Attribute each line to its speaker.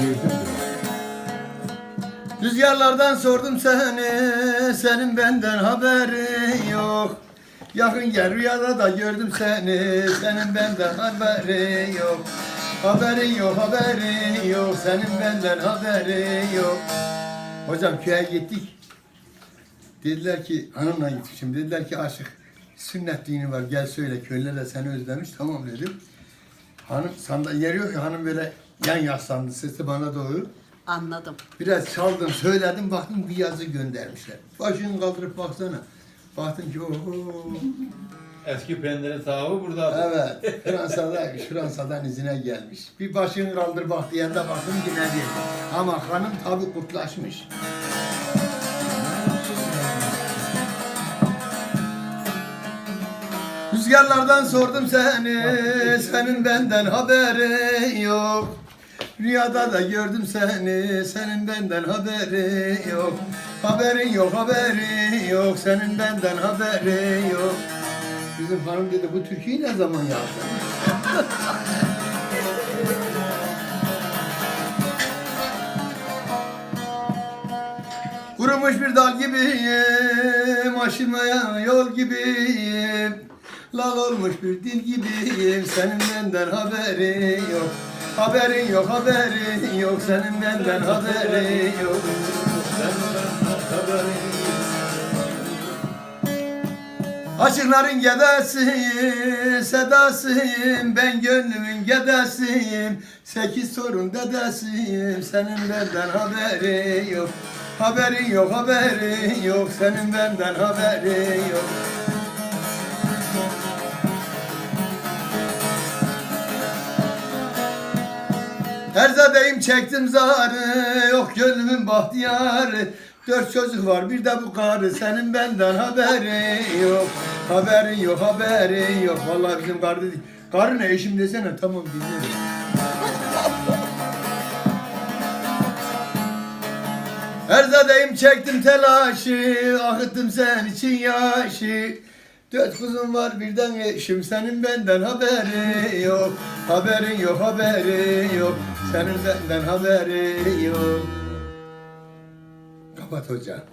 Speaker 1: Girdim. Rüzgarlardan sordum seni, senin benden haberin yok. Yakın gel rüyada da gördüm seni, senin benden haberin yok. Haberin yok, haberin yok, senin benden haberin yok. Hocam köye gittik. Dediler ki, hanımla gittik şimdi, dediler ki aşık sünnet dini var, gel söyle, köylüler de seni özlemiş, tamam dedim. Hanım sandalye yok ya, hanım böyle yan yaslandı, sesi bana doğru.
Speaker 2: Anladım.
Speaker 1: Biraz çaldım, söyledim, baktım bir yazı göndermişler. Başını kaldırıp baksana. Baktım ki oho.
Speaker 3: Eski pencere sahibi burada.
Speaker 1: Evet, Fransa'da, Fransa'dan izine gelmiş. Bir başını kaldır bak diyende baktım yine değil. Ama hanım tabi kurtlaşmış. Rüzgarlardan sordum seni, senin benden haberin yok. Rüyada da gördüm seni, senin benden haberin yok. Haberin yok, haberin yok, senin benden haberin yok. Bizim hanım dedi, bu türküyü ne zaman yazdın? Kurumuş bir dal gibiyim, aşılmaya yol gibiyim. Lal olmuş bir dil gibiyim, senin benden haberin yok. Haberin yok, haberin yok, senin benden haberin yok. Aşıkların gedesiyim, sedasıyım, ben gönlümün gedesiyim. Sekiz sorun dedesiyim, senin benden haberin yok. Haberin yok, haberin yok, senin benden haberin yok. Erzadeyim çektim zarı, yok gönlümün bahtiyarı. Dört çocuk var bir de bu karı, senin benden haberin yok. Haberin yok, haberin yok. Vallahi bizim karı dedik. Karı ne eşim desene, tamam dinlerim. Erzadeyim çektim telaşı, akıttım sen için yaşı. Dört kızım var birden eşim, senin benden haberin yok. Haberin yok, haberin yok. Senin benden haberin yok. Kapat hoca.